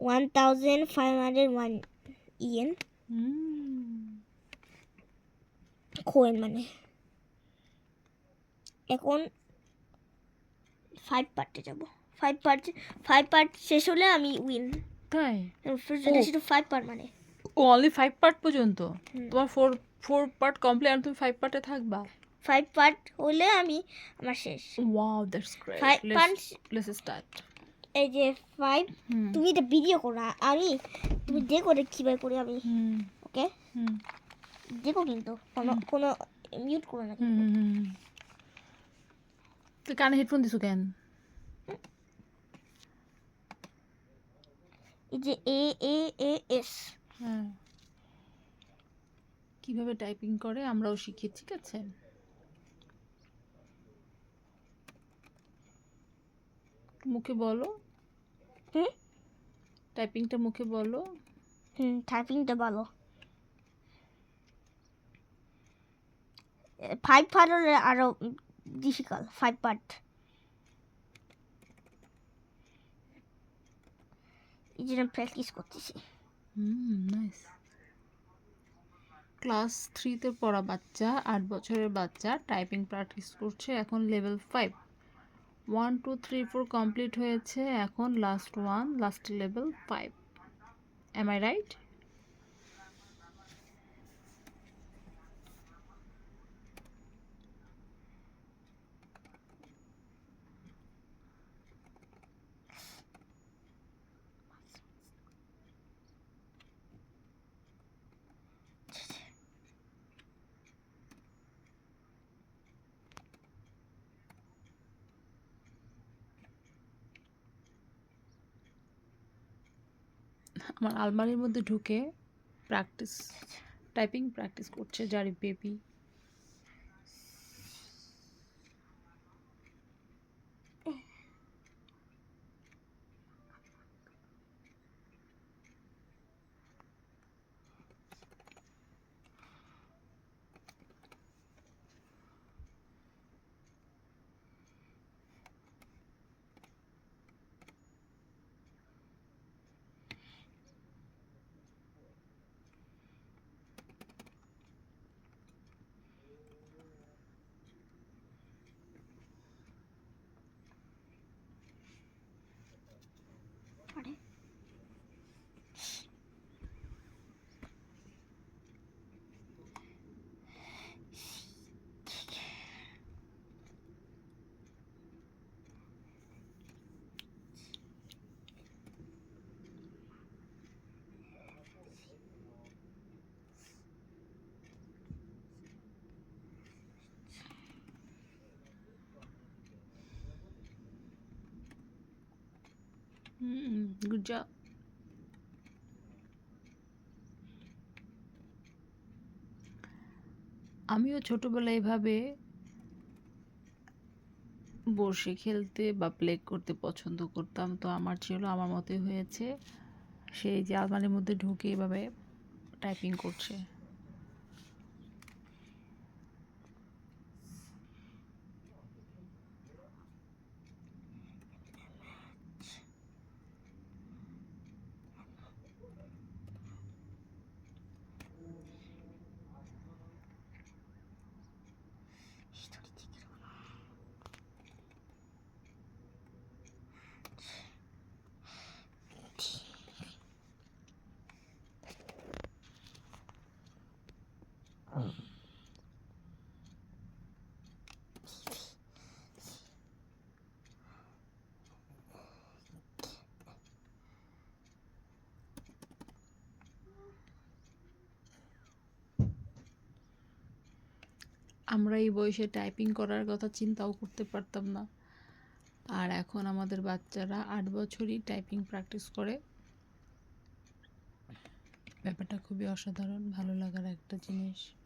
One thousand five hundred one yen hmm coin মানে এখন five পার্টে যাব। ফাইভ পার্ট ফাইভ পার্ট শেষ হলে আমি উইন তাই? শুধু ফাইভ পার্ট মানে। ও অনলি ফাইভ পার্ট পর্যন্ত। তোমার ফোর ফোর পার্ট কমপ্লিট আর তুমি ফাইভ পার্টে থাকবা? ফাইভ পার্ট হলে আমি আমার শেষ। Wow that's great five part let's start এই যে ফাইভ তুমি এটা ভিডিও করো আমি তুমি দেখো রে কীভাবে করি আমি। ওকে? দেখো কিন্তু কোনো কোনো মিউট করো না তুই কানে হেডফোন দিছো কেন? এই যে এ এ এ এস হ্যাঁ। কীভাবে টাইপিং করে আমরাও শিখি ঠিক আছে? মুখে বলো। হুম? টাইপিংটা মুখে বলো। হুম টাইপিংটা বলো। ফাইভ পার্ট আরও ডিফিকাল্ট ফাইভ পার্ট এই জন্য প্র্যাকটিস করতেছি। হুম নাইস ক্লাস থ্রিতে পড়া বাচ্চা আট বছরের বাচ্চা টাইপিং প্র্যাকটিস করছে এখন level five one two three four complete হয়েছে। এখন last one last level five am I right আমার আলমারির মধ্যে ঢুকে প্র্যাকটিস টাইপিং প্র্যাকটিস করছে জারি বেবি হুম গুড জব আমিও ছোটবেলায় এভাবে বসে খেলতে বা প্লে করতে পছন্দ করতাম। তো আমার ছিল, আমার মতে হয়েছে, সেই যে আলমারির মধ্যে ঢুকে এভাবে টাইপিং করছে। আমরা এই বয়সে টাইপিং করার কথা চিন্তাও করতে পারতাম না। আর এখন আমাদের বাচ্চারা আট বছরই টাইপিং প্র্যাকটিস করে। ব্যাপারটা খুবই অসাধারণ, ভালো লাগার একটা জিনিস।